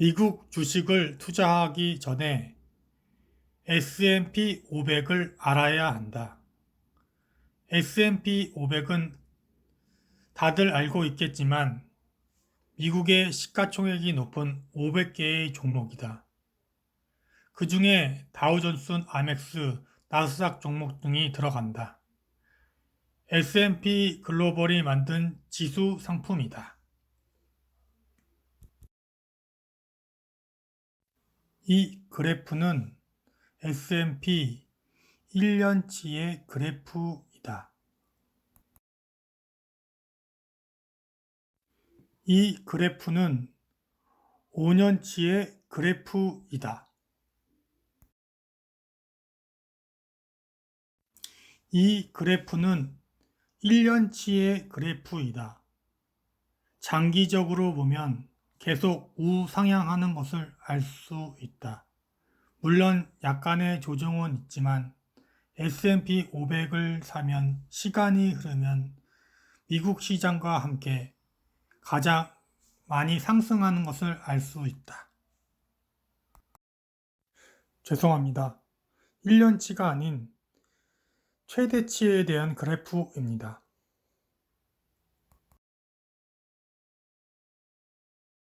미국 주식을 투자하기 전에 S&P 500을 알아야 한다. S&P 500은 다들 알고 있겠지만 미국의 시가총액이 높은 500개의 종목이다. 그 중에 다우존스, 아멕스, 나스닥 종목 등이 들어간다. S&P 글로벌이 만든 지수 상품이다. 이 그래프는 S&P 1년치의 그래프이다. 이 그래프는 5년치의 그래프이다. 이 그래프는 1년치의 그래프이다. 장기적으로 보면 계속 우상향하는 것을 알 수 있다. 물론 약간의 조정은 있지만 S&P 500을 사면 시간이 흐르면 미국 시장과 함께 가장 많이 상승하는 것을 알 수 있다. 죄송합니다. 1년치가 아닌 최대치에 대한 그래프입니다.